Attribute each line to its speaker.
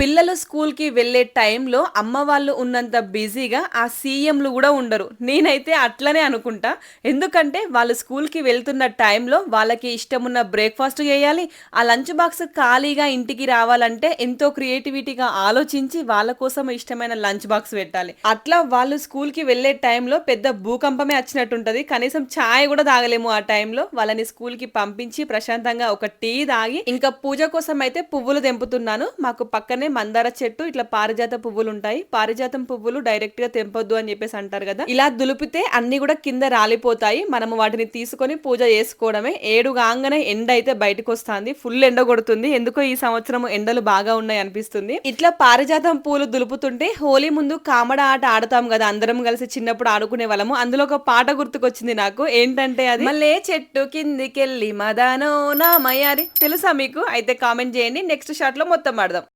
Speaker 1: పిల్లలు స్కూల్కి వెళ్ళే టైంలో అమ్మ వాళ్ళు ఉన్నంత బిజీగా ఆ సీఎంలు కూడా ఉండరు. నేనైతే అట్లనే అనుకుంటా. ఎందుకంటే వాళ్ళు స్కూల్కి వెళ్తున్న టైంలో వాళ్ళకి ఇష్టమున్న బ్రేక్ఫాస్ట్ చేయాలి ఆ లంచ్ బాక్స్ ఖాళీగా ఇంటికి రావాలంటే ఎంతో క్రియేటివిటీగా ఆలోచించి వాళ్ళ కోసం ఇష్టమైన లంచ్ బాక్స్ పెట్టాలి. అట్లా వాళ్ళు స్కూల్కి వెళ్ళే టైంలో పెద్ద భూకంపమే వచ్చినట్టుంటుంది. కనీసం ఛాయ్ కూడా తాగలేము ఆ టైంలో. వాళ్ళని స్కూల్కి పంపించి ప్రశాంతంగా ఒక టీ తాగి ఇంకా పూజ కోసం అయితే పువ్వులు తెంపుతున్నాను. మాకు పక్కనే మందార చెట్టు ఇట్లా పారిజాత పువ్వులు ఉంటాయి పారిజాతం పువ్వులు డైరెక్ట్గా తెంపొద్దు అని చెప్పేసి అంటారు కదా. ఇలా దులిపితే అన్ని కూడా కింద రాలిపోతాయి. మనము వాటిని తీసుకొని పూజ చేసుకోవడమే. ఏడు కాగానే ఎండ అయితే బయటకు వస్తుంది ఫుల్ ఎండ కొడుతుంది. ఎందుకో ఈ సంవత్సరం ఎండలు బాగా ఉన్నాయి అనిపిస్తుంది. ఇట్లా పారిజాతం పూలు దులుపుతుంటే హోలీ ముందు కామడ ఆట ఆడతాం కదా. అందరం కలిసి చిన్నప్పుడు ఆడుకునే వాళ్ళము. అందులో ఒక పాట గుర్తుకొచ్చింది నాకు. ఏంటంటే అది? మళ్ళీ చెట్టు కిందికెళ్ళి మదానో నా మయారి తెలుసా మీకు? అయితే కామెంట్ చేయండి. నెక్స్ట్ షాట్లో మొత్తం ఆడదాం.